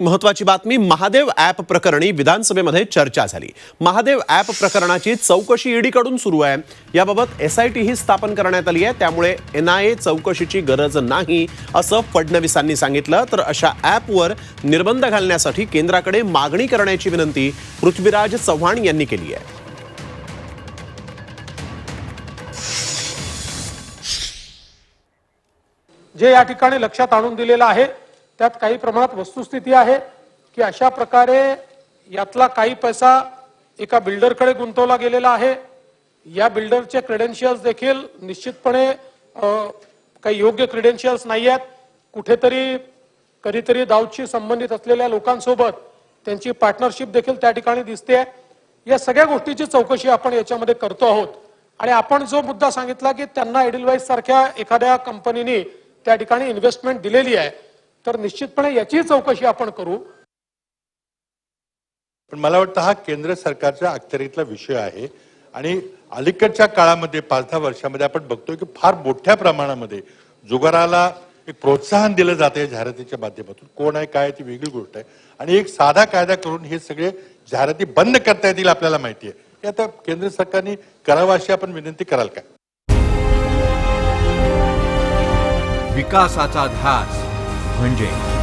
महत्वाची बातमी महादेव ॲप प्रकरणी विधानसभेमध्ये चर्चा झाली. महादेव ॲप प्रकरणाची चौकशी ईडीकडून सुरू आहे. याबाबत एस आय टी ही स्थापन करण्यात आली आहे. त्यामुळे एन आय ए चौकशीची गरज नाही असं फडणवीसांनी सांगितलं. तर अशा ॲपवर निर्बंध घालण्यासाठी केंद्राकडे मागणी करण्याची विनंती पृथ्वीराज चव्हाण यांनी केली आहे. जे या ठिकाणी लक्षात आणून दिलेलं आहे त्यात काही प्रमाणात वस्तुस्थिती आहे की अशा प्रकारे यातला काही पैसा एका बिल्डरकडे गुंतवला गेलेला आहे. या बिल्डरचे क्रेडेन्शियल्स देखील निश्चितपणे काही योग्य क्रेडेन्शियल्स नाही आहेत. कुठेतरी कधीतरी दाऊदशी संबंधित असलेल्या लोकांसोबत त्यांची पार्टनरशिप देखील त्या ठिकाणी दिसते या सगळ्या गोष्टीची चौकशी आपण याच्यामध्ये करतो आहोत. आणि आपण जो मुद्दा सांगितला की त्यांना एडिलवाईज सारख्या एखाद्या कंपनीने त्या ठिकाणी इन्व्हेस्टमेंट दिलेली आहे तर निश्चितपणे याची चौकशी आपण करू. पण मला वाटतं हा केंद्र सरकारच्या अखत्यारीतला विषय आहे. आणि अलीकडच्या काळामध्ये पाच दहा वर्षामध्ये आपण बघतोय की फार मोठ्या प्रमाणामध्ये जुगाराला एक प्रोत्साहन दिलं जातं या जाहिरातीच्या माध्यमातून. कोण आहे काय आहे ती वेगळी गोष्ट आहे. आणि एक साधा कायदा करून हे सगळे जाहिराती बंद करता येतील आपल्याला माहिती आहे. हे आता केंद्र सरकारने करावं अशी आपण विनंती कराल काय? विकासाचा ध्यास. hunting